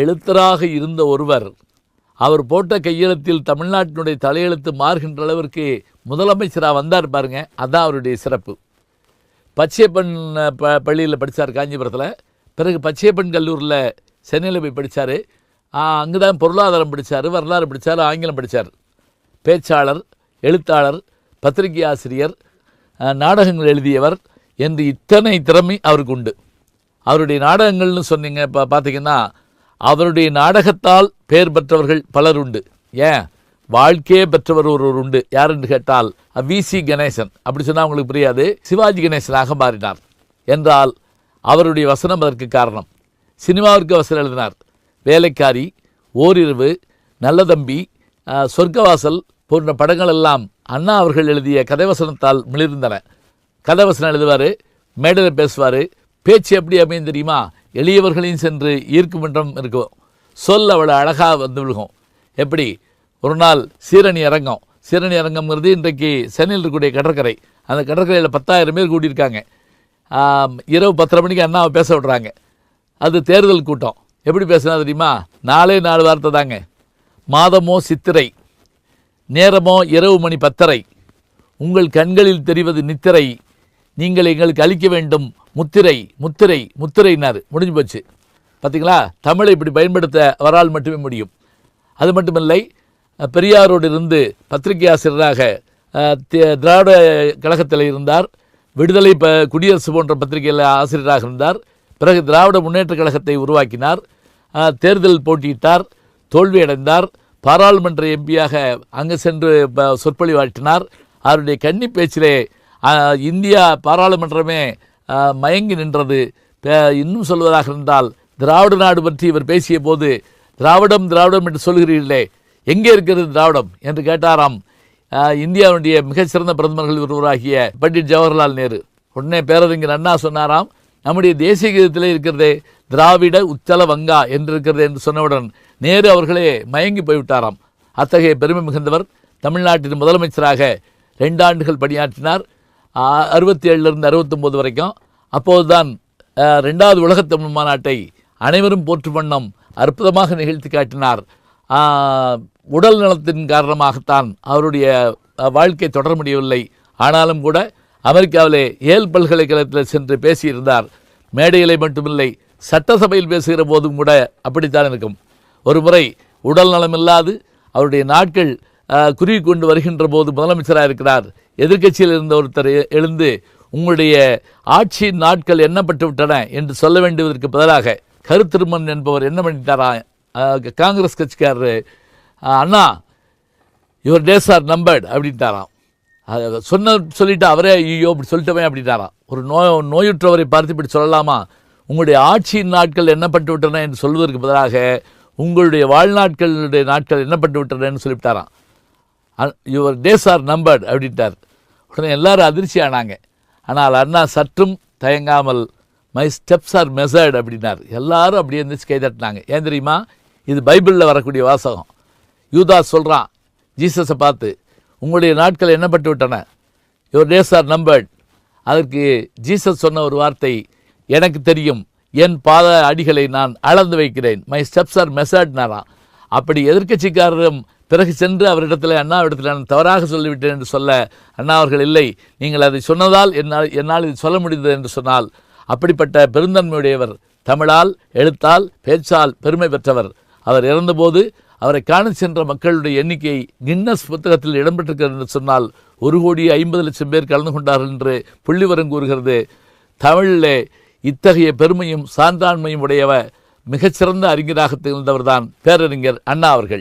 எழுத்தராக இருந்த ஒருவர் அவர் போட்ட கையெழுத்தில் தமிழ்நாட்டினுடைய தலையெழுத்து மாறுகின்ற அளவிற்கு முதலமைச்சராக வந்தார் பாருங்க அதான் அவருடைய சிறப்பு. பச்சையப்பன் ப பள்ளியில் படித்தார் காஞ்சிபுரத்தில். பிறகு பச்சையப்பன் கல்லூரியில் சென்னையில் போய் படித்தார் அங்கே தான் பொருளாதாரம் படித்தார் வரலாறு படித்தார் ஆங்கிலம் படித்தார் பேச்சாளர் எழுத்தாளர் பத்திரிகை ஆசிரியர் நாடகங்கள் எழுதியவர் என்று இத்தனை திறமை அவருக்கு உண்டு. அவருடைய நாடகங்கள்னு சொன்னீங்க இப்போ பார்த்தீங்கன்னா அவருடைய நாடகத்தால் பெயர் பெற்றவர்கள் பலர் உண்டு. ஏன்? வாழ்க்கையே பெற்றவர் ஒருவர் உண்டு. யார் என்று கேட்டால் விசி கணேசன். அப்படி சொன்னால் அவங்களுக்கு புரியாது. சிவாஜி கணேசனாக மாறினார். என்றால் அவருடைய வசனம் அதற்கு காரணம். சினிமாவிற்கு வசனம் எழுதினார். வேலைக்காரி ஓரிரவு நல்ல தம்பி சொர்க்கவாசல் போன்ற படங்கள் எல்லாம் அண்ணா அவர்கள் எழுதிய கதைவசனத்தால் மிளிர்ந்தன. கதைவசனம் எழுதுவார் மேடையில் பேசுவார். பேச்சு எப்படி அமையும் தெரியுமா? எளியவர்களையும் சென்று ஈர்க்கும் என்றும் இருக்கும். சொல் அவ்வளோ அழகாக வந்து விழுகும். எப்படி? ஒரு நாள் சீரணி அரங்கம். சீரணி அரங்கம்ங்கிறது இன்றைக்கு சென்னையில் இருக்கக்கூடிய கடற்கரை. அந்த கடற்கரையில் பத்தாயிரம் பேர் கூட்டியிருக்காங்க இரவு பத்தரை மணிக்கு அண்ணாவை பேச விடுறாங்க. அது தேர்தல் கூட்டம். எப்படி பேசுனா தெரியுமா? நாலே நாலு வார்த்தை தாங்க. மாதமோ சித்திரை நேரமோ இரவு மணி பத்தரை. உங்கள் கண்களில் தெரிவது நித்திரை. நீங்கள் எங்களுக்கு அளிக்க வேண்டும் முத்திரை முத்திரை முத்திரைனார் முடிஞ்சு போச்சு. பார்த்தீங்களா தமிழை இப்படி பயன்படுத்த அவரால் மட்டுமே முடியும். அது மட்டுமில்லை பெரியாரோடு இருந்து பத்திரிகை ஆசிரியராக திராவிட கழகத்தில் இருந்தார். விடுதலை ப குடியரசு போன்ற பத்திரிகையில் ஆசிரியராக இருந்தார். பிறகு திராவிட முன்னேற்றக் கழகத்தை உருவாக்கினார். தேர்தல் போட்டியிட்டார். தோல்வியடைந்தார் பாராளுமன்ற எம்பியாக அங்கு சென்று சொற்பொழிவாற்றினார் அவருடைய கன்னி பேச்சிலே இந்தியா பாராளுமன்றமே மயங்கி நின்றது. இன்னும் சொல்வதாக இருந்தால் திராவிட நாடு பற்றி இவர் பேசிய போது திராவிடம் திராவிடம் என்று சொல்கிறீர்களே எங்கே இருக்கிறது திராவிடம் என்று கேட்டாராம். இந்தியாவுடைய மிகச்சிறந்த பிரதமர்கள் ஒருவராகிய பண்டிட் ஜவஹர்லால் நேரு. உடனே பேரறிஞர் அண்ணா சொன்னாராம் நம்முடைய தேசிய கீதத்திலே இருக்கிறதே திராவிட உச்சல வங்கா என்று இருக்கிறது என்று சொன்னவுடன் நேரு அவர்களே மயங்கி போய்விட்டாராம். அத்தகைய பெருமை மிகுந்தவர் தமிழ்நாட்டின் முதலமைச்சராக ரெண்டு ஆண்டுகள் பணியாற்றினார். அறுபத்தி ஏழுலேருந்து அறுபத்தொம்போது வரைக்கும். அப்போதுதான் தான் ரெண்டாவது உலகத் தமிழ் மாநாட்டை அனைவரும் போற்று வண்ணம் அற்புதமாக நிகழ்த்தி காட்டினார். உடல் நலத்தின் காரணமாகத்தான் அவருடைய வாழ்க்கை தொடர முடியவில்லை. ஆனாலும் கூட அமெரிக்காவிலே ஏல் பல்கலைக்கழகத்தில் சென்று பேசியிருந்தார். மேடையிலே மட்டுமில்லை சட்டசபையில் பேசுகிற போதும் கூட அப்படித்தான் இருக்கும். ஒரு முறை உடல் நலமில்லாது அவருடைய நாட்கள் குறுகி கொண்டு வருகின்ற போது முதலமைச்சராக இருக்கிறார் எதிர்க்கட்சியில் இருந்த ஒருத்தர் எழுந்து உங்களுடைய ஆட்சியின் நாட்கள் எண்ணப்பட்டு விட்டன என்று சொல்ல வேண்டுவதற்கு பதிலாக கருத்திருமன் என்பவர் என்ன பண்ணிட்டாரா? காங்கிரஸ் கட்சிக்காரர் அண்ணா யுவர் டேஸ் ஆர் நம்பர்ட் அப்படின்ட்டாராம். சொன்ன சொல்லிட்டு அவரே ஐயோ இப்படி சொல்லிட்டவே அப்படின்ட்டாராம். ஒரு நோய் நோயுற்றவரை பார்த்து இப்படி சொல்லலாமா? உங்களுடைய ஆட்சியின் நாட்கள் எண்ணப்பட்டு விட்டன என்று சொல்வதற்கு பதிலாக உங்களுடைய வாழ்நாட்களுடைய நாட்கள் எண்ணப்பட்டு விட்டனன்னு சொல்லிவிட்டாராம். யுவர் டேஸ் ஆர் நம்பர்ட் அப்படின்ட்டார். உடனே எல்லாரும் அதிர்ச்சி ஆனாங்க. ஆனால் அண்ணா சற்றும் தயங்காமல் மை ஸ்டெப்ஸ் ஆர் மெசர்ட் அப்படின்னார். எல்லாரும் அப்படியே இருந்துச்சு கை தட்டினாங்க. ஏன் தெரியுமா? இது பைபிளில் வரக்கூடிய வாசகம். யூதாஸ் சொல்கிறான் ஜீசஸை பார்த்து உங்களுடைய நாட்கள் என்னப்பட்டு விட்டன. யுவர் டேஸ் ஆர் நம்பர்ட் அதற்கு ஜீசஸ் சொன்ன ஒரு வார்த்தை எனக்கு தெரியும். என் பாத அடிகளை நான் அளந்து வைக்கிறேன். மை ஸ்டெப்ஸ் ஆர் மெசர்ட்னாராம் அப்படி எதிர்க்கட்சிக்காரரும் பிறகு சென்று அவரிடத்தில் அண்ணாவிடத்தில் நான் தவறாக சொல்லிவிட்டேன் என்று சொல்ல அண்ணா அவர்கள் இல்லை. நீங்கள் அதை சொன்னதால் என்னால் என்னால் இது சொல்ல முடிந்தது என்று சொன்னால் அப்படிப்பட்ட பெருந்தன்மையுடையவர் தமிழால் எழுத்தால் பேச்சால் பெருமை பெற்றவர். அவர் இறந்தபோது அவரை காண சென்ற மக்களுடைய எண்ணிக்கை கின்னஸ் புத்தகத்தில் இடம்பெற்றிருக்கிறது என்று சொன்னால் ஒரு கோடி ஐம்பது லட்சம் பேர் கலந்து கொண்டார்கள் என்று புள்ளிவரம் கூறுகிறது. தமிழிலே இத்தகைய பெருமையும் சான்றாண்மையும் உடையவ மிகச்சிறந்த அறிஞராக திகழ்ந்தவர்தான் பேரறிஞர் அண்ணா அவர்கள்.